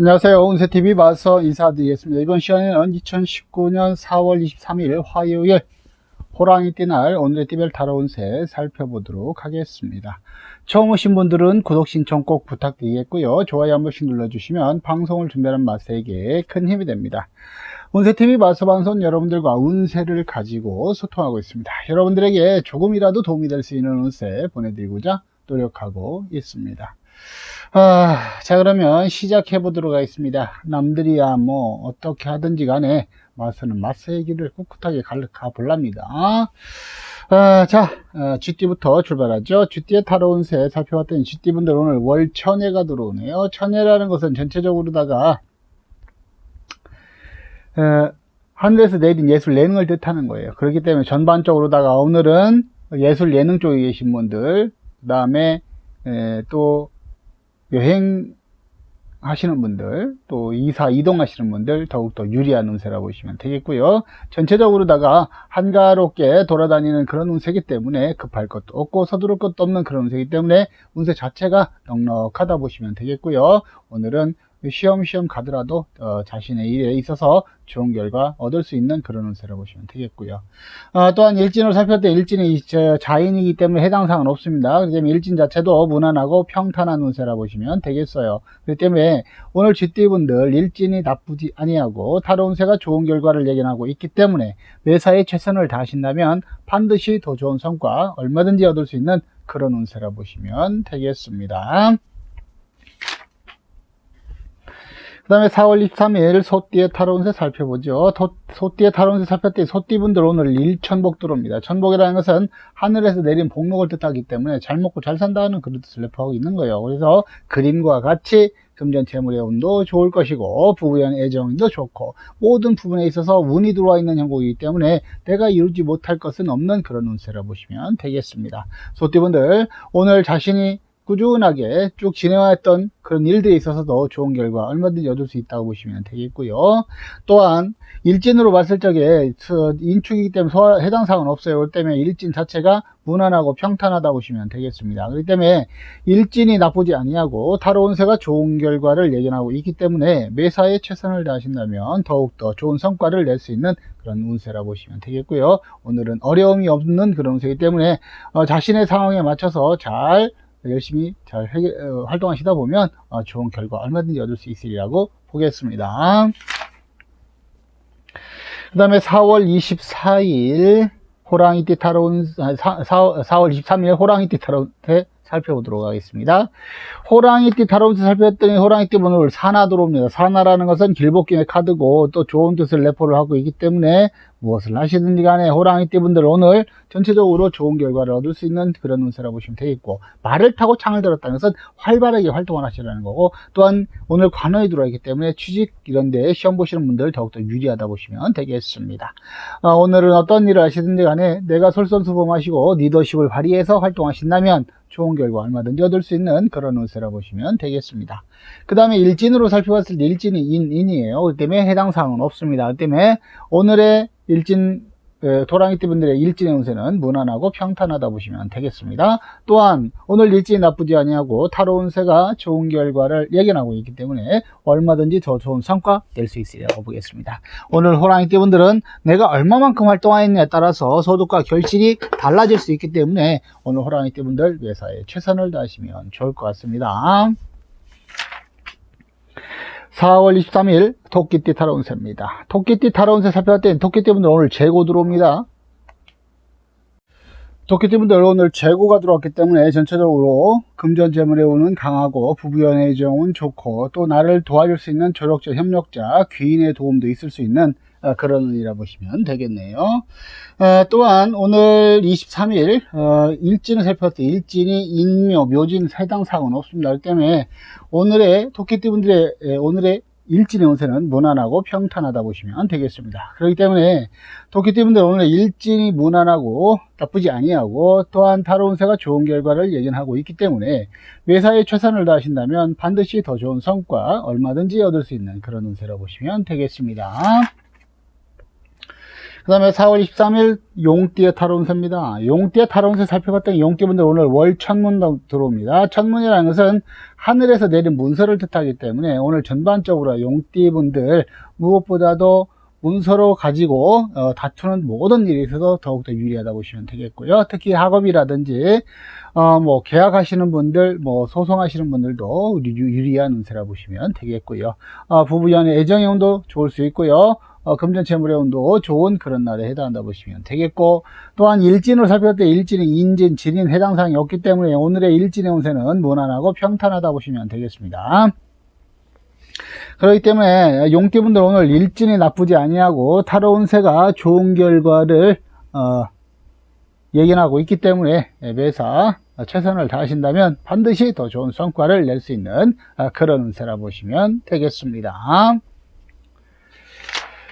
안녕하세요. 운세TV 마서 인사드리겠습니다. 이번 시간에는 2019년 4월 23일 화요일 호랑이 띠 날 오늘의 띠별 타로 운세 살펴보도록 하겠습니다. 처음 오신 분들은 구독 신청 꼭 부탁드리겠고요. 좋아요 한 번씩 눌러주시면 방송을 준비하는 마스에게 큰 힘이 됩니다. 운세TV 마서 방송 여러분들과 운세를 가지고 소통하고 있습니다. 여러분들에게 조금이라도 도움이 될 수 있는 운세 보내드리고자 노력하고 있습니다. 아, 자 그러면 시작해 보도록 하겠습니다. 남들이야 뭐 어떻게 하든지 간에 마서는 마서의 길을 꿋꿋하게 가 볼랍니다. 아, 자 어, 쥐띠부터 출발하죠. 쥐띠의 타로운 새 살펴봤더니 쥐띠분들 오늘 월 천해가 들어오네요. 천해라는 것은 전체적으로다가 어, 하늘에서 내린 예술 예능을 뜻하는 거예요. 그렇기 때문에 전반적으로다가 오늘은 예술 예능 쪽에 계신 분들, 그 다음에 또 여행 하시는 분들, 또 이사 이동하시는 분들 더욱더 유리한 운세라고 보시면 되겠고요. 전체적으로다가 한가롭게 돌아다니는 그런 운세이기 때문에 급할 것도 없고 서두를 것도 없는 그런 운세이기 때문에 운세 자체가 넉넉하다 보시면 되겠고요. 오늘은 쉬엄쉬엄 가더라도 어, 자신의 일에 있어서 좋은 결과 얻을 수 있는 그런 운세라고 보시면 되겠고요. 어, 또한 일진을 살펴볼 때 일진이 자인이기 때문에 해당 사항은 없습니다. 그렇기 때문에 일진 자체도 무난하고 평탄한 운세라 고 보시면 되겠어요. 그렇기 때문에 오늘 쥐띠분들 일진이 나쁘지 아니하고 타로 운세가 좋은 결과를 예견하고 있기 때문에 매사에 최선을 다하신다면 반드시 더 좋은 성과 얼마든지 얻을 수 있는 그런 운세라 보시면 되겠습니다. 그 다음에 4월 23일 소띠의 타로운세 살펴보죠. 도, 소띠의 타로운세 살펴봤더니 소띠분들 오늘 일천복 들어옵니다. 천복이라는 것은 하늘에서 내린 복록을 뜻하기 때문에 잘 먹고 잘 산다는 그런 뜻을 내포하고 있는 거예요. 그래서 그림과 같이 금전 재물의 운도 좋을 것이고 부부연 애정도 좋고 모든 부분에 있어서 운이 들어와 있는 형국이기 때문에 내가 이루지 못할 것은 없는 그런 운세라 보시면 되겠습니다. 소띠분들 오늘 자신이 꾸준하게 쭉 진행했던 그런 일들에 있어서도 좋은 결과 얼마든지 얻을 수 있다고 보시면 되겠고요. 또한 일진으로 봤을 적에 인축이기 때문에 해당 사항은 없어요. 그렇기 때문에 일진 자체가 무난하고 평탄하다 보시면 되겠습니다. 그렇기 때문에 일진이 나쁘지 아니하고 타로 운세가 좋은 결과를 예견하고 있기 때문에 매사에 최선을 다하신다면 더욱더 좋은 성과를 낼 수 있는 그런 운세라 보시면 되겠고요. 오늘은 어려움이 없는 그런 운세이기 때문에 어, 자신의 상황에 맞춰서 잘 열심히 잘 해결, 어, 활동하시다 보면 어, 좋은 결과 얼마든지 얻을 수 있으리라고 보겠습니다. 그 다음에 4월 24일 호랑이띠 타로운 4, 4월 23일 호랑이띠 타로운 살펴보도록 하겠습니다. 호랑이띠 타로운스 살펴봤더니 호랑이띠 번호를 사나 들어옵니다. 사나라는 것은 길복경의 카드고 또 좋은 뜻을 내포를 하고 있기 때문에 무엇을 하시든지 간에 호랑이 띠 분들 오늘 전체적으로 좋은 결과를 얻을 수 있는 그런 운세라고 보시면 되겠고 말을 타고 창을 들었다는 것은 활발하게 활동을 하시라는 거고 또한 오늘 관원이 들어있기 때문에 취직 이런 데 시험 보시는 분들 더욱더 유리하다 보시면 되겠습니다. 어, 오늘은 어떤 일을 하시든지 간에 내가 솔선수범하시고 리더십을 발휘해서 활동하신다면 좋은 결과 얼마든지 얻을 수 있는 그런 운세라 보시면 되겠습니다. 그 다음에 일진으로 살펴봤을 때 일진이 인, 인이에요. 그 때문에 해당 사항은 없습니다. 그 때문에 오늘의 일진 도랑이띠 분들의 일진의 운세는 무난하고 평탄하다 보시면 되겠습니다. 또한 오늘 일진이 나쁘지 아니하고 타로 운세가 좋은 결과를 예견하고 있기 때문에 얼마든지 더 좋은 성과 낼 수 있으리라고 보겠습니다. 오늘 호랑이띠 분들은 내가 얼마만큼 활동하였냐에 따라서 소득과 결실이 달라질 수 있기 때문에 오늘 호랑이띠 분들 회사에 최선을 다하시면 좋을 것 같습니다. 4월 23일 토끼띠 타로운세입니다. 토끼띠 타로운세 살펴봤더니 토끼띠 분들 오늘 재고 들어옵니다. 토끼띠 분들 오늘 재고가 들어왔기 때문에 전체적으로 금전 재물의 운은 강하고 부부연의 정은 좋고 또 나를 도와줄 수 있는 조력자, 협력자, 귀인의 도움도 있을 수 있는 어, 그런 운이라 보시면 되겠네요. 어, 또한 오늘 23일 어, 일진을 살펴봤을 때 일진이 인묘, 묘진, 해당 사항은 없습니다. 그렇기 때문에 오늘의 토끼띠 분들의 오늘의 일진의 운세는 무난하고 평탄하다 보시면 되겠습니다. 그렇기 때문에 토끼띠 분들 오늘 일진이 무난하고 나쁘지 아니하고 또한 타로 운세가 좋은 결과를 예견하고 있기 때문에 매사에 최선을 다하신다면 반드시 더 좋은 성과 얼마든지 얻을 수 있는 그런 운세라 보시면 되겠습니다. 그 다음에 4월 23일 용띠의 타로운세입니다. 용띠의 타로운세 살펴봤더니 용띠분들 오늘 월 천문 들어옵니다. 천문이라는 것은 하늘에서 내린 문서를 뜻하기 때문에 오늘 전반적으로 용띠분들 무엇보다도 문서로 가지고 어, 다투는 모든 일에 있어서 더욱더 유리하다 보시면 되겠고요. 특히 학업이라든지 어, 뭐 계약하시는 분들, 뭐 소송하시는 분들도 유- 유리한 운세라 보시면 되겠고요. 어, 부부연의 애정의 운도 좋을 수 있고요. 어, 금전채물의 운도 좋은 그런 날에 해당한다 보시면 되겠고 또한 일진을 살펴볼 때 일진이 인진, 진인 해당 사항이 없기 때문에 오늘의 일진의 운세는 무난하고 평탄하다 보시면 되겠습니다. 그렇기 때문에 용띠분들 오늘 일진이 나쁘지 아니하고 타로 운세가 좋은 결과를 어, 예견하고 있기 때문에 매사 최선을 다하신다면 반드시 더 좋은 성과를 낼 수 있는 아, 그런 운세라 보시면 되겠습니다.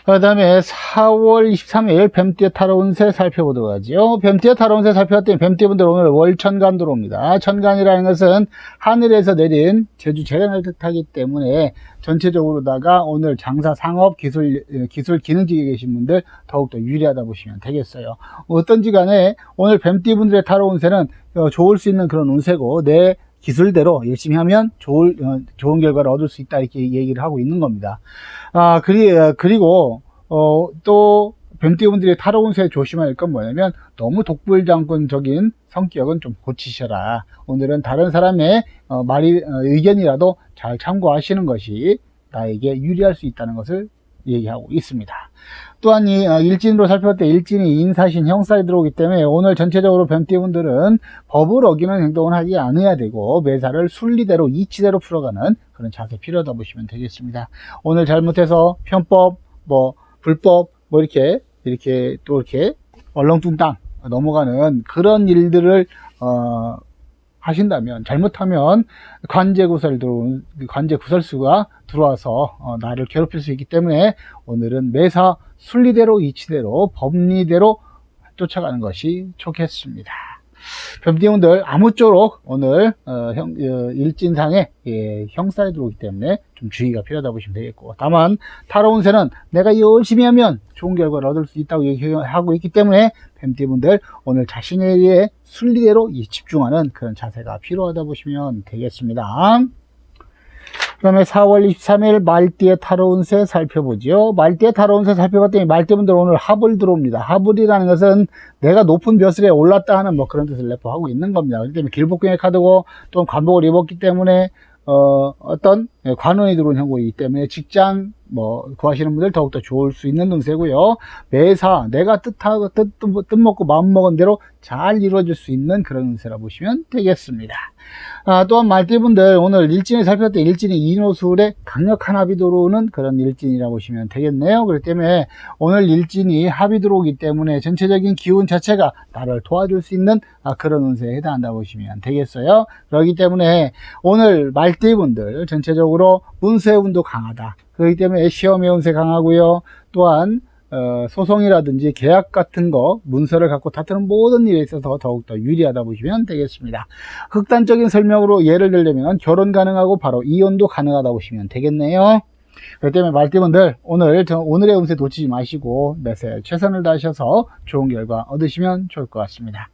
그 다음에 4월 23일 뱀띠의 타로 운세 살펴보도록 하죠. 뱀띠의 타로 운세 살펴봤더니 뱀띠분들 오늘 월천간 들어옵니다. 천간이라는 것은 하늘에서 내린 제주 재간을 뜻하기 때문에 전체적으로다가 오늘 장사, 상업, 기술, 어, 기술 기능직에 계신 분들 더욱더 유리하다 보시면 되겠어요. 어떤지 간에 오늘 뱀띠분들의 타로 운세는 어, 좋을 수 있는 그런 운세고 내 기술대로 열심히 하면 좋을, 어, 좋은 결과를 얻을 수 있다 이렇게 얘기를 하고 있는 겁니다. 아, 그리, 어, 그리고, 어, 또, 뱀띠분들이 타로 운세 조심해야 할건 뭐냐면, 너무 독불장군적인 성격은 좀 고치셔라. 오늘은 다른 사람의 어, 말이, 어, 의견이라도 잘 참고하시는 것이 나에게 유리할 수 있다는 것을 얘기하고 있습니다. 또한 이 어, 일진으로 살펴볼 때 일진이 인사신 형사에 들어오기 때문에 오늘 전체적으로 뱀띠분들은 법을 어기는 행동을 하지 않아야 되고 매사를 순리대로 이치대로 풀어가는 그런 자세 필요하다 보시면 되겠습니다. 오늘 잘못해서 편법, 뭐 불법, 뭐 이렇게 이렇게 또 이렇게 얼렁뚱땅 넘어가는 그런 일들을 어, 하신다면 잘못하면 관제 구설 들어온 관제 구설수가 들어와서 어, 나를 괴롭힐 수 있기 때문에 오늘은 매사 순리대로 이치대로 법리대로 쫓아가는 것이 좋겠습니다. 변비용들 아무쪼록 오늘 어, 형, 어, 일진상에 예, 형사에 들어오기 때문에 좀 주의가 필요하다 보시면 되겠고 다만 타로 운세는 내가 열심히 하면 좋은 결과를 얻을 수 있다고 얘기하고 있기 때문에 뱀띠분들 오늘 자신에게 순리대로 이 집중하는 그런 자세가 필요하다 보시면 되겠습니다. 그 다음에 4월 23일 말띠의 타로 운세 살펴보죠. 말띠의 타로 운세 살펴봤더니 말띠분들 오늘 합을 들어옵니다. 합을이라는 것은 내가 높은 벼슬에 올랐다 하는 뭐 그런 뜻을 내포하고 있는 겁니다. 그렇기 때문에 길복경의 카드고 또 관복을 입었기 때문에 어, 어떤 관원이 들어온 형국이기 때문에 직장 뭐 구하시는 분들 더욱더 좋을 수 있는 운세고요. 매사 내가 뜻하고 뜻, 뜻 먹고 마음 먹은 대로 잘 이루어질 수 있는 그런 운세라 보시면 되겠습니다. 아, 또한 말띠분들 오늘 일진을 살펴볼 때 일진이 인호술에 강력한 합이 들어오는 그런 일진이라고 보시면 되겠네요. 그렇기 때문에 오늘 일진이 합이 들어오기 때문에 전체적인 기운 자체가 나를 도와줄 수 있는 아, 그런 운세에 해당한다 고 보시면 되겠어요. 그렇기 때문에 오늘 말띠분들 전체적으로 운세 운도 강하다. 그렇기 때문에 시험의 운세 강하고요. 또한 어, 소송이라든지 계약 같은 거 문서를 갖고 다투는 모든 일에 있어서 더욱더 유리하다 보시면 되겠습니다. 극단적인 설명으로 예를 들려면 결혼 가능하고 바로 이혼도 가능하다 보시면 되겠네요. 그렇기 때문에 말띠분들 오늘 저 오늘의 운세 놓치지 마시고 매세 최선을 다하셔서 좋은 결과 얻으시면 좋을 것 같습니다.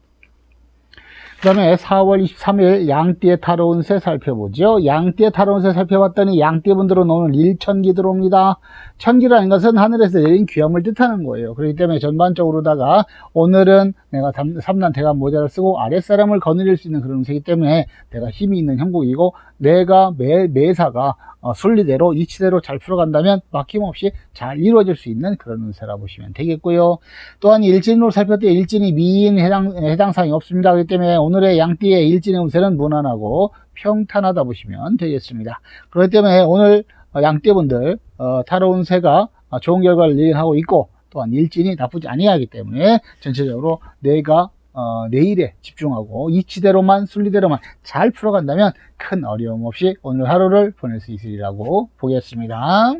그 다음에 4월 23일 양띠의 타로 운세 살펴보죠. 양띠의 타로 운세 살펴봤더니 양띠분들은 오늘 일천기 들어옵니다. 천기라는 것은 하늘에서 내린 귀함을 뜻하는 거예요. 그렇기 때문에 전반적으로다가 오늘은 내가 삼난 대감 모자를 쓰고 아랫사람을 거느릴 수 있는 그런 운세이기 때문에 내가 힘이 있는 형국이고 내가 매, 매사가 어, 순리대로 이치대로 잘 풀어간다면 막힘없이 잘 이루어질 수 있는 그런 운세라 보시면 되겠고요. 또한 일진으로 살펴볼 때 일진이 미인 해당, 해당사항이 없습니다. 그렇기 때문에 오늘의 양띠의 일진의 운세는 무난하고 평탄하다 보시면 되겠습니다. 그렇기 때문에 오늘 어, 양띠분들 어, 타로 운세가 어, 좋은 결과를 예견하고 있고 또한 일진이 나쁘지 아니하기 때문에 전체적으로 내가 어, 내일에 집중하고 이치대로만 순리대로만 잘 풀어간다면 큰 어려움 없이 오늘 하루를 보낼 수 있으리라고 보겠습니다.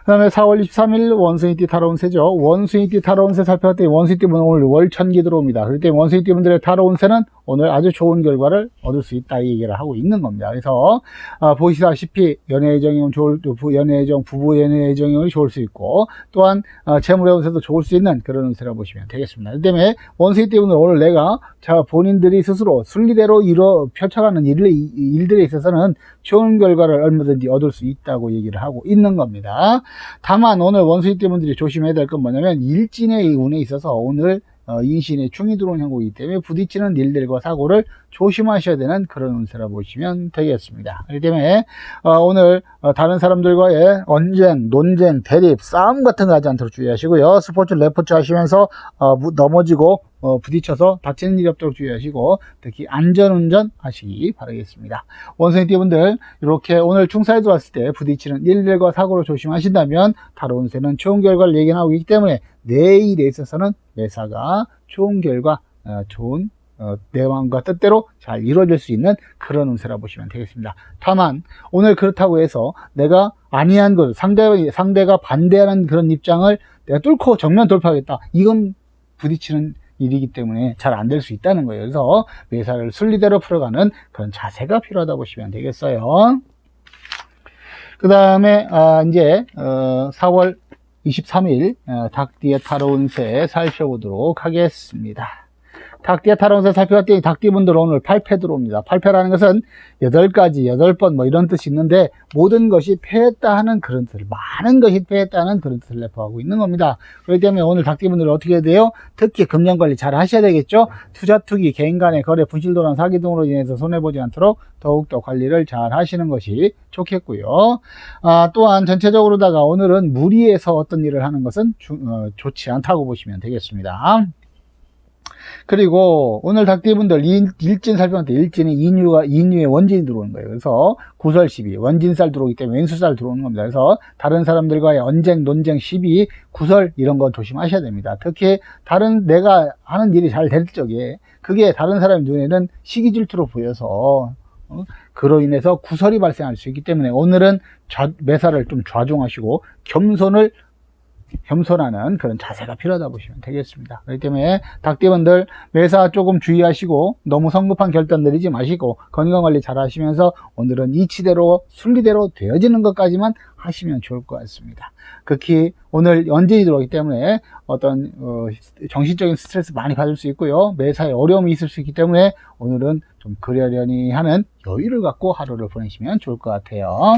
그 다음에 4월 23일 원숭이띠 타로운세죠. 원숭이띠 타로운세 살펴봤더니 원숭이띠 분은 오늘 월천기 들어옵니다. 때문에 원숭이띠 분들의 타로운세는 오늘 아주 좋은 결과를 얻을 수 있다 이 얘기를 하고 있는 겁니다. 그래서 어, 보시다시피 연애정이 좋을 부- 연애정 부부 연애정이 좋을 수 있고 또한 어, 재물의 운세도 좋을 수 있는 그런 운세라고 보시면 되겠습니다. 그 때문에 원수이 때문에 오늘 내가 자 본인들이 스스로 순리대로 이뤄 펼쳐가는 일, 일들에 있어서는 좋은 결과를 얼마든지 얻을 수 있다고 얘기를 하고 있는 겁니다. 다만 오늘 원수이 때문들이 조심해야 될 건 뭐냐면 일진의 운에 있어서 오늘 어, 인신의 충이 들어온 형국이기 때문에 부딪히는 일들과 사고를 조심하셔야 되는 그런 운세라 보시면 되겠습니다. 그렇기 때문에 어, 오늘 어, 다른 사람들과의 언쟁, 논쟁, 대립, 싸움 같은 거 하지 않도록 주의하시고요. 스포츠, 레포츠 하시면서 어, 무- 넘어지고 어, 부딪혀서 다치는 일이 없도록 주의하시고 특히 안전운전 하시기 바라겠습니다. 원숭이 띠분들 이렇게 오늘 충사에 들어왔을 때 부딪히는 일들과 사고를 조심하신다면 다른 운세는 좋은 결과를 예견하고 있기 때문에 내일에 있어서는 매사가 좋은 결과, 어, 좋은 어, 내 마음과 뜻대로 잘 이루어질 수 있는 그런 운세라 보시면 되겠습니다. 다만 오늘 그렇다고 해서 내가 아니한 것 상대 상대가 반대하는 그런 입장을 내가 뚫고 정면 돌파하겠다. 이건 부딪히는 일이기 때문에 잘 안 될 수 있다는 거예요. 그래서 매사를 순리대로 풀어가는 그런 자세가 필요하다 보시면 되겠어요. 그 다음에 아, 이제 어, 4월 23일 어, 닭띠의 타로 운세 살펴보도록 하겠습니다. 닭띠의 타로 운세 살펴봤더니 닭띠분들 오늘 8패 들어옵니다. 8패라는 것은 8가지, 8번 뭐 이런 뜻이 있는데 모든 것이 패했다 하는 그런 뜻을 많은 것이 패했다는 그런 뜻을 내포하고 있는 겁니다. 그렇기 때문에 오늘 닭띠분들 어떻게 해야 돼요? 특히 금전 관리 잘 하셔야 되겠죠? 투자 투기, 개인 간의 거래, 분실도란 사기 등으로 인해서 손해보지 않도록 더욱더 관리를 잘 하시는 것이 좋겠고요. 아, 또한 전체적으로다가 오늘은 무리해서 어떤 일을 하는 것은 주- 어, 좋지 않다고 보시면 되겠습니다. 그리고 오늘 닭띠분들 일- 일진 살펴봤는데 일진이 인유가 인유의 원진이 들어오는 거예요. 그래서 구설 시비 원진살 들어오기 때문에 왼수살 들어오는 겁니다. 그래서 다른 사람들과의 언쟁, 논쟁, 시비, 구설 이런 거 조심하셔야 됩니다. 특히 다른 내가 하는 일이 잘 될 적에 그게 다른 사람 눈에는 시기 질투로 보여서 어? 그로 인해서 구설이 발생할 수 있기 때문에 오늘은 좌- 매사를 좀 좌중하시고 겸손을 겸손하는 그런 자세가 필요하다 보시면 되겠습니다. 그렇기 때문에 닭띠분들 매사 조금 주의하시고 너무 성급한 결단 내리지 마시고 건강관리 잘 하시면서 오늘은 이치대로 순리대로 되어지는 것까지만 하시면 좋을 것 같습니다. 극히 오늘 연진이 들어오기 때문에 어떤 어, 정신적인 스트레스 많이 받을 수 있고요. 매사에 어려움이 있을 수 있기 때문에 오늘은 좀 그러려니 하는 여유를 갖고 하루를 보내시면 좋을 것 같아요.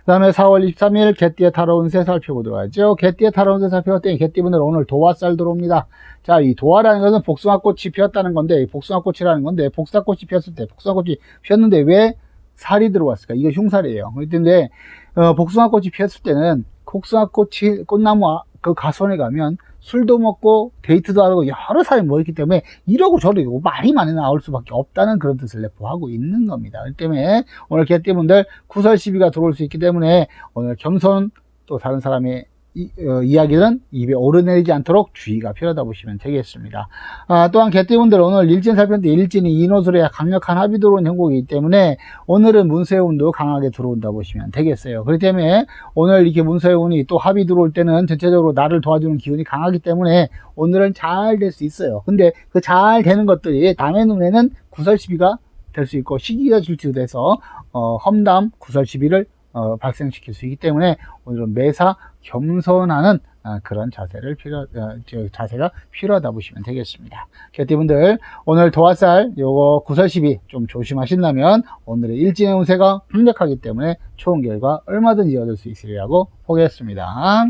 그 다음에 4월 23일 개띠의 타로 운세 살펴보도록 하죠. 개띠의 타로 운세 살펴봤더니 개띠분들 오늘 도화살 들어옵니다. 자, 이 도화라는 것은 복숭아꽃이 피었다는 건데, 이 복숭아꽃이라는 건데, 복숭아꽃이 피었을 때, 복숭아꽃이 피었는데 왜 살이 들어왔을까? 이거 흉살이에요. 그런데, 어, 복숭아꽃이 피었을 때는, 복숭아꽃이, 꽃나무 아- 그 가선에 가면 술도 먹고 데이트도 하고 여러 사람이 모였기 때문에 이러고 저러고 말이 많이 나올 수밖에 없다는 그런 뜻을 내포하고 있는 겁니다. 그렇기 때문에 오늘 개띠분들 구설 시비가 들어올 수 있기 때문에 오늘 겸손 또 다른 사람의 이, 야기는 입에 오르내리지 않도록 주의가 필요하다 보시면 되겠습니다. 아, 또한 개띠분들 오늘 일진 살펴는데 일진이 인호술에 강력한 합이 들어온 형국이기 때문에 오늘은 문세운도 강하게 들어온다 보시면 되겠어요. 그렇기 때문에 오늘 이렇게 문세운이 또 합이 들어올 때는 전체적으로 나를 도와주는 기운이 강하기 때문에 오늘은 잘 될 수 있어요. 근데 그 잘 되는 것들이 남의 눈에는 구설 시비가 될 수 있고 시기가 질투돼서 어, 험담 구설 시비를 어, 발생시킬 수 있기 때문에 오늘은 매사 겸손하는 아, 그런 자세를 필요 어, 저, 자세가 필요하다 보시면 되겠습니다. 개띠분들 오늘 도화살 요거 구설 시비 좀 조심하신다면 오늘의 일진의 운세가 강력하기 때문에 좋은 결과 얼마든지 얻을 수 있으리라고 보겠습니다.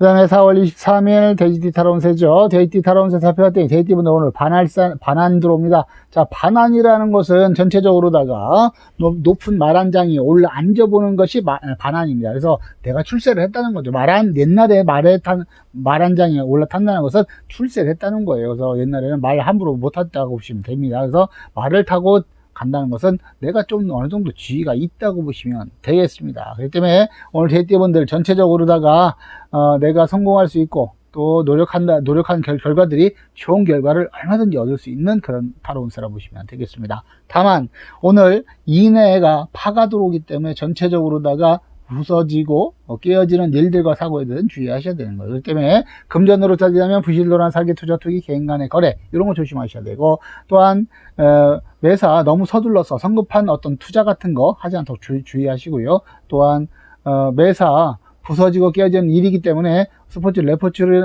그 다음에 4월 23일 돼지띠 타로운세죠. 돼지띠 타로운세 살펴봤더니 돼지띠분들 오늘 반할산, 반환 들어옵니다. 자, 반환이라는 것은 전체적으로다가 높- 높은 말한 장이 올라 앉아보는 것이 마- 반환입니다. 그래서 내가 출세를 했다는 거죠. 말한, 옛날에 말에 탄, 말한 장이 올라탄다는 것은 출세를 했다는 거예요. 그래서 옛날에는 말 함부로 못했다고 보시면 됩니다. 그래서 말을 타고 간다는 것은 내가 좀 어느 정도 지위가 있다고 보시면 되겠습니다. 그렇기 때문에 오늘 대띠분들 전체적으로다가 어, 내가 성공할 수 있고 또 노력한다 노력한 결, 결과들이 좋은 결과를 얼마든지 얻을 수 있는 그런 타로운세라 보시면 되겠습니다. 다만 오늘 이내가 파가 들어오기 때문에 전체적으로다가 부서지고 어, 깨어지는 일들과 사고에 대해서 주의하셔야 되는 거예요. 그렇기 때문에 금전으로 따지자면 부실로란 사기, 투자, 투기, 개인 간의 거래 이런 거 조심하셔야 되고 또한 어, 매사 너무 서둘러서 성급한 어떤 투자 같은 거 하지 않도록 주, 주의하시고요. 또한 어, 매사 부서지고 깨어지는 일이기 때문에 스포츠 레포츠를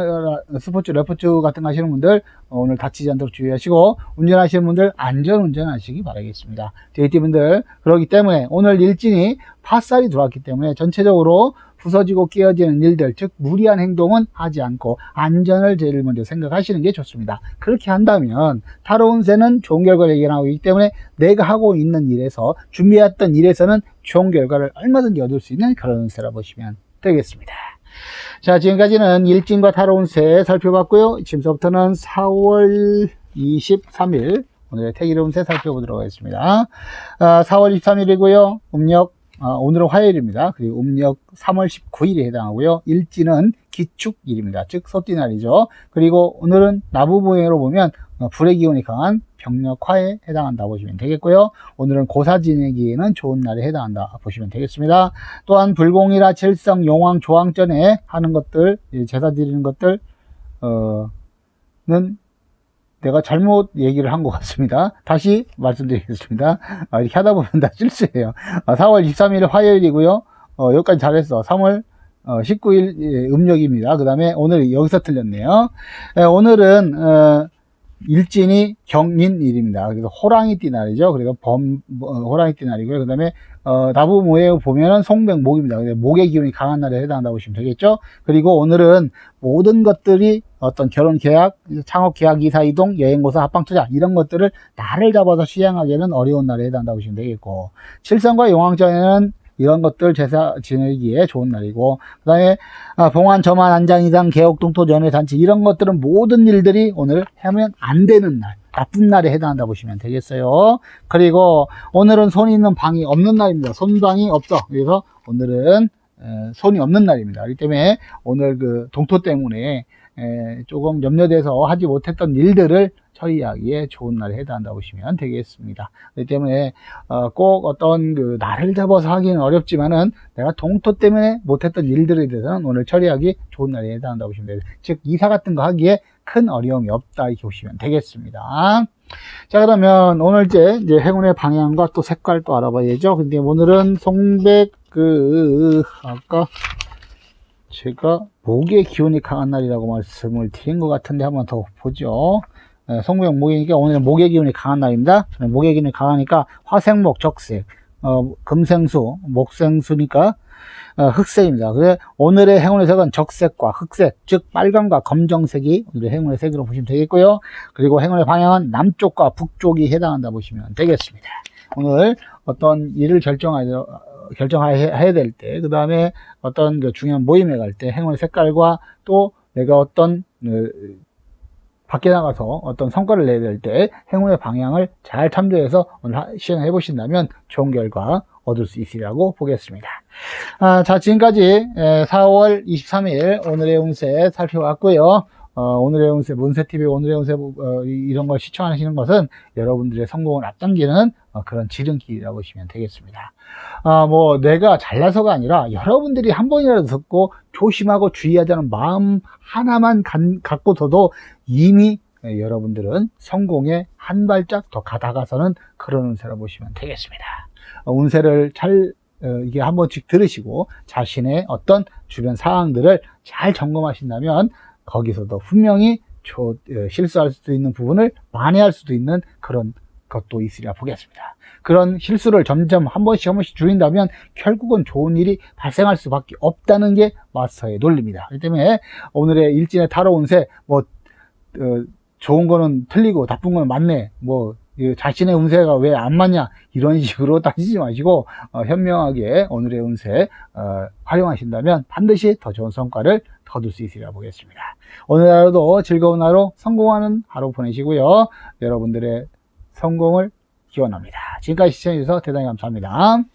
스포츠 레포츠 같은 거 하시는 분들 어, 오늘 다치지 않도록 주의하시고 운전하시는 분들 안전 운전하시기 바라겠습니다. 데이티 분들 그렇기 때문에 오늘 일진이 파살이 들어왔기 때문에 전체적으로 부서지고 깨어지는 일들 즉 무리한 행동은 하지 않고 안전을 제일 먼저 생각하시는 게 좋습니다. 그렇게 한다면 타로운 새는 좋은 결과를 예견하고 있기 때문에 내가 하고 있는 일에서 준비했던 일에서는 좋은 결과를 얼마든지 얻을 수 있는 그런 새라 보시면 되겠습니다. 자, 지금까지는 일진과 타로운 새 살펴봤고요. 지금부터는 4월 23일 오늘의 태기로운 새 살펴보도록 하겠습니다. 아, 4월 23일이고요. 음력 아, 오늘은 화요일입니다. 그리고 음력 3월 19일에 해당하고요. 일지는 기축일입니다. 즉 소띠날이죠. 그리고 오늘은 나부보행으로 보면 어, 불의 기운이 강한 병력화에 해당한다 보시면 되겠고요. 오늘은 고사 지내기에는 좋은 날에 해당한다 보시면 되겠습니다. 또한 불공이라 칠성, 용왕, 조왕전에 하는 것들, 예, 제사 드리는 것들, 어,는 내가 잘못 얘기를 한 것 같습니다. 다시 말씀드리겠습니다. 아, 이렇게 하다 보면 다 실수예요. 아, 4월 23일 화요일이고요. 어, 여기까지 잘했어. 3월 어, 19일 예, 음력입니다. 그 다음에 오늘 여기서 틀렸네요. 예, 오늘은 어, 일진이 경인일입니다. 그래서 호랑이 띠 날이죠. 그리고 범 어, 호랑이 띠 날이고요. 그 다음에 어, 나부모에 보면은 송백 목입니다. 그래서 목의 기운이 강한 날에 해당한다고 보시면 되겠죠. 그리고 오늘은 모든 것들이 어떤 결혼 계약, 창업 계약, 이사 이동, 여행 고사, 합방 투자 이런 것들을 날을 잡아서 시행하기에는 어려운 날에 해당한다고 보시면 되겠고 칠성과 용왕전에는 이런 것들 제사 지내기에 좋은 날이고 그 다음에 아, 봉환, 점환, 안장, 이상, 개옥, 동토, 연회, 잔치 이런 것들은 모든 일들이 오늘 하면 안 되는 날 나쁜 날에 해당한다 보시면 되겠어요. 그리고 오늘은 손 있는 방이 없는 날입니다. 손방이 없어. 그래서 오늘은 에, 손이 없는 날입니다. 그렇기 때문에 오늘 그 동토 때문에 에, 조금 염려돼서 하지 못했던 일들을 처리하기에 좋은 날에 해당한다고 보시면 되겠습니다. 그렇기 때문에 어, 꼭 어떤 그 날을 잡아서 하기는 어렵지만은 내가 동토 때문에 못했던 일들에 대해서는 오늘 처리하기 좋은 날에 해당한다고 보시면 됩니다. 즉 이사 같은 거 하기에 큰 어려움이 없다 이렇게 보시면 되겠습니다. 자 그러면 오늘 이제, 이제 행운의 방향과 또 색깔 또 알아봐야죠. 근데 오늘은 송백 그 아까 제가 목의 기운이 강한 날이라고 말씀을 드린 것 같은데 한번 더 보죠. 네, 성무형 목이니까 오늘은 목의 기운이 강한 날입니다. 목의 기운이 강하니까 화생목, 적색, 어, 금생수, 목생수니까 어, 흑색입니다. 그래 오늘의 행운의 색은 적색과 흑색, 즉 빨강과 검정색이 오늘의 행운의 색으로 보시면 되겠고요. 그리고 행운의 방향은 남쪽과 북쪽이 해당한다 보시면 되겠습니다. 오늘 어떤 일을 결정하여 결정해야 될 때, 그 다음에 어떤 그 중요한 모임에 갈 때 행운의 색깔과 또 내가 어떤 어, 밖에 나가서 어떤 성과를 내야 될 때 행운의 방향을 잘 참조해서 오늘 시행해 보신다면 좋은 결과 얻을 수 있으리라고 보겠습니다. 아, 자, 지금까지 4월 23일 오늘의 운세 살펴봤고요. 어, 오늘의 운세, 문세TV 오늘의 운세 어, 이런 걸 시청하시는 것은 여러분들의 성공을 앞당기는 어, 그런 지름길이라고 보시면 되겠습니다. 아, 뭐 내가 잘나서가 아니라 여러분들이 한 번이라도 듣고 조심하고 주의하자는 마음 하나만 간, 갖고서도 이미 여러분들은 성공에 한 발짝 더 가다가서는 그런 운세로 보시면 되겠습니다. 어, 운세를 잘 어, 이게 한 번씩 들으시고 자신의 어떤 주변 상황들을 잘 점검하신다면 거기서도 분명히 저, 어, 실수할 수도 있는 부분을 만회할 수도 있는 그런 것도 있으리라 보겠습니다. 그런 실수를 점점 한 번씩 한 번씩 줄인다면 결국은 좋은 일이 발생할 수밖에 없다는 게 마스터의 논리입니다. 그렇기 때문에 오늘의 일진의 타로운 새, 뭐, 어, 좋은 거는 틀리고 나쁜 거는 맞네. 뭐, 자신의 운세가 왜 안 맞냐 이런 식으로 따지지 마시고 어, 현명하게 오늘의 운세 어, 활용하신다면 반드시 더 좋은 성과를 거둘 수 있으리라 보겠습니다. 오늘 하루도 즐거운 하루 성공하는 하루 보내시고요. 여러분들의 성공을 기원합니다. 지금까지 시청해주셔서 대단히 감사합니다.